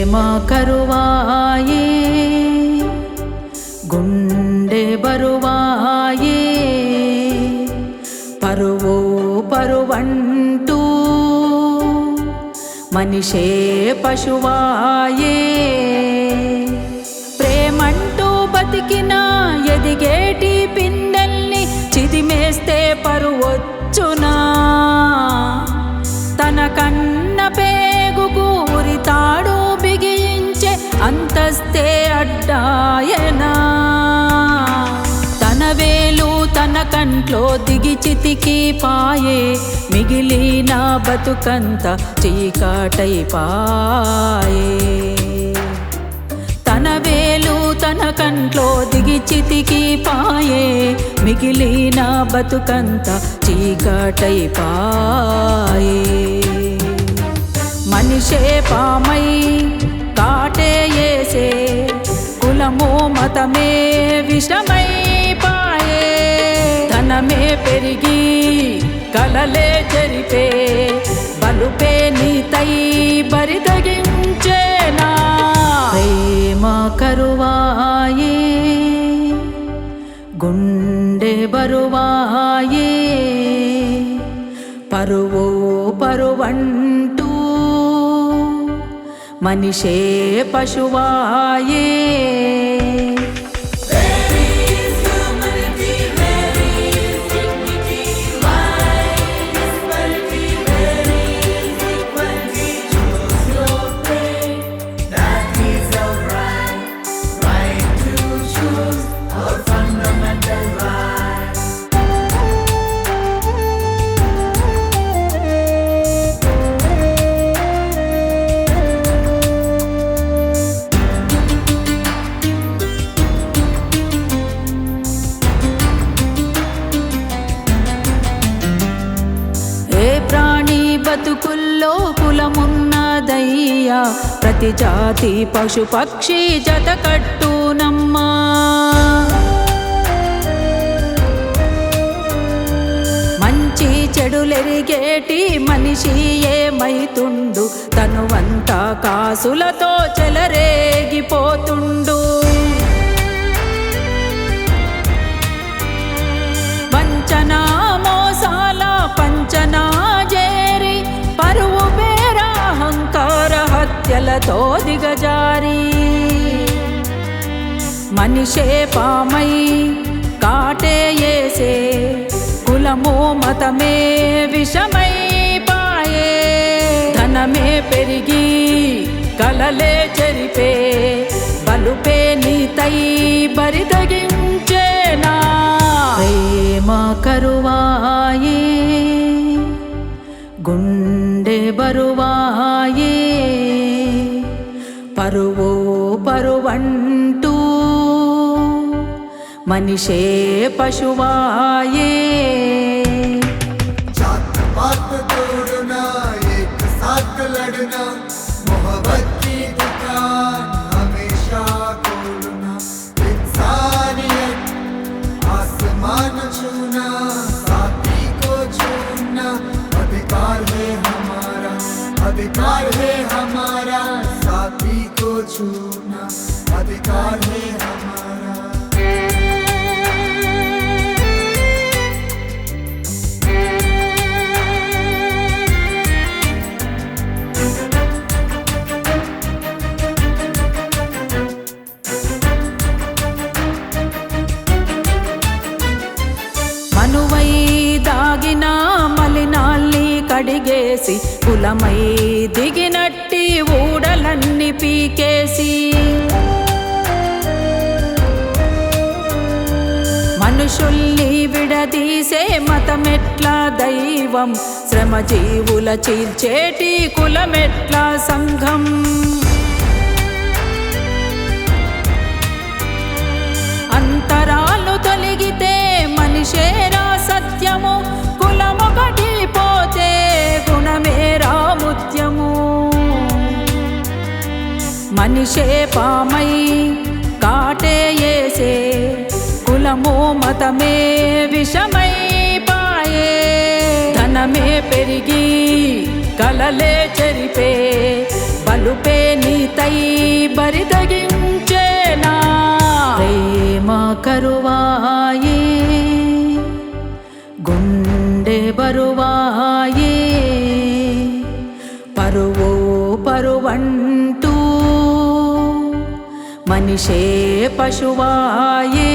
ప్రేమ కరువాయే గుండె బరువాయే. పరువు పరువంటూ మనిషే పశువాయే. ప్రేమంటూ బతికిన ఎదిగేటి పిందల్ని చిదిమేస్తే పరువొచ్చునా? తన కన్న కంట్లో దిగి చితికి పాయే మిగిలిన బతుకంత చీకాటై పాయే. తన వేలు తన కంట్లో దిగి చితికి పాయే మిగిలిన బతుకంత చీకాటై పాయే. మనిషే పామై కాటే ఏసే కులము మతమే విషమై పెరిగి కలలే జరిపే బలుపే నీతై బరితగించేనా? ప్రేమ కరువాయే గుండె బరువాయే పరువు పరువంటూ మనిషే పశువాయే. బ్రతుకుల్లో కులమున్న కులమున్నదయ్యా. ప్రతి జాతి పశు పక్షి జత కట్టునమ్మా. మంచి చెడులెరిగేటి మనిషి ఏమైతుండు? తనువంతా కాసులతో చెలరేగిపోతుండు. హత్యలతో దిగజారి. మనిషే పామై కాటే ఏసే కులము మతమే విషమై పాయే. ధనమే పెరిగి కలలే చెరిపే బలుపే నీతై బరితగించేనా ప్రేమ కరువాయే గుండె పరువో పరువంటూ. మనిషే పశువాయే छूना अधिकार है हमारा మనువై దాగిన మలినాల్ని కడిగేసి కులమై దిగినట్టి ఊడలన్నీ పీకేసి మనుషుల్ని విడదీసే మతమెట్లా దైవం? శ్రమజీవుల చీల్చేటి కులమెట్లా సంఘం? మనిషే పామై కాటే ఏసే మతమే విషమై పాయే. ధనమే పెరిగి కలలే చెరిపే బలుపే నీతై బరిదగించేనా मनुषे पशुवाये।